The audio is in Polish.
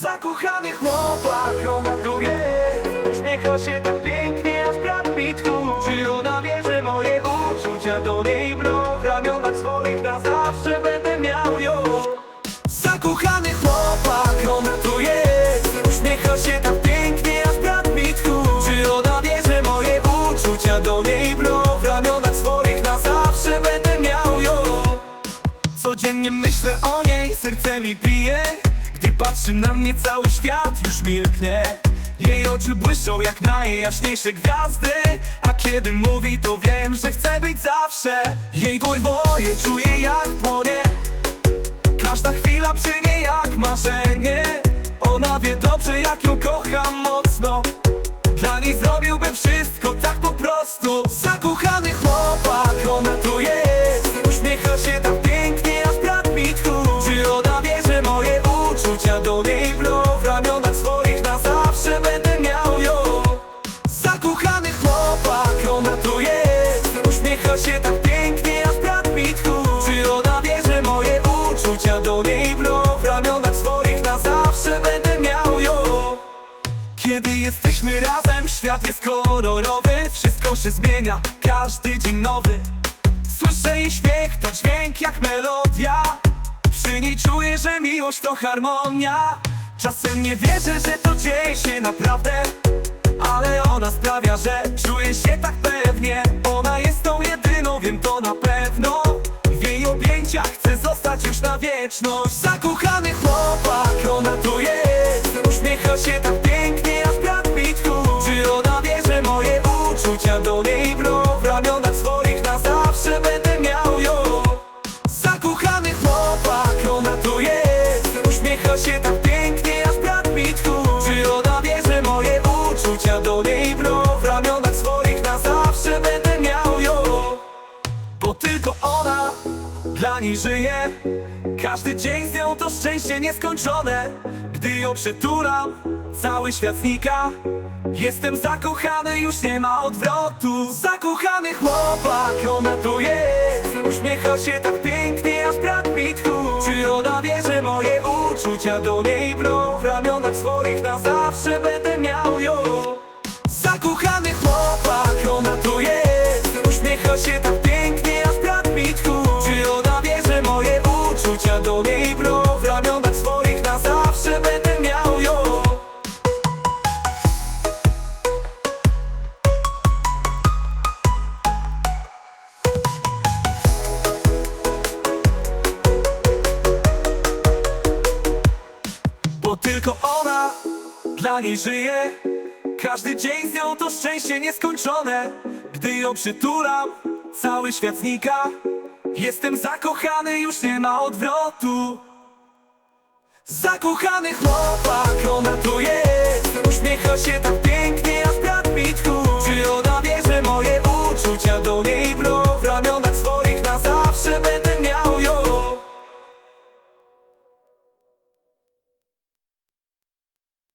Zakochany chłopak, ona tu jest się tak pięknie, jak Brad Pitt tu Czy ona wie, że moje uczucia do niej brą W ramionach swoich na zawsze będę miał ją? Zakochany chłopak, ona tu jest się tak pięknie, jak Brad Pitt tu Czy ona wie, że moje uczucia do niej brą W ramionach swoich na zawsze będę miał ją? Codziennie myślę o niej, serce mi bije Gdy patrzy na mnie cały świat już milknie. Jej oczy błyszczą jak najjaśniejsze gwiazdy. A kiedy mówi to wiem, że chcę być zawsze. Jej dłonie czuję jak płonie. Każda chwila przy niej jak marzenie. Ona wie dobrze jak ją kocham mocno. Dla niej zrobiłbym wszystko tak po prostu. Zakochany do niej brą W ramionach swoich na zawsze będę miał ją. Zakochany chłopak, ona tu jest. Uśmiecha się tak pięknie jak Brad Pitt tu Czy ona wie, że moje uczucia do niej brą W ramionach swoich na zawsze będę miał ją. Kiedy jesteśmy razem, świat jest kolorowy. Wszystko się zmienia, każdy dzień nowy. Słyszę jej śmiech, to dźwięk jak melodia Przy niej czuję, że miłość to harmonia. Czasem nie wierzę, że to dzieje się naprawdę Ale ona sprawia, że czuję się tak pewnie. Ona jest tą jedyną, wiem to na pewno. W jej objęciach chcę zostać już na wieczność. Zakochany chłopak, ona tu jest. Uśmiecha się tak się tak pięknie jak Brad Pitt tu Czy ona wie, że moje uczucia do niej brą W ramionach swoich na zawsze będę miał ją Bo tylko ona dla niej żyje. Każdy dzień z nią to szczęście nieskończone. Gdy ją przytulam, cały świat znika. Jestem zakochany, już nie ma odwrotu. Zakochany chłopak, ona tu jest. Uśmiecha się tak pięknie, uczucia do niej brą W Bo tylko ona dla niej żyje. Każdy dzień z nią to szczęście nieskończone. Gdy ją przytulam, cały świat znika. Jestem zakochany, już nie ma odwrotu. Zakochany chłopak, ona tu jest. Uśmiecha się tak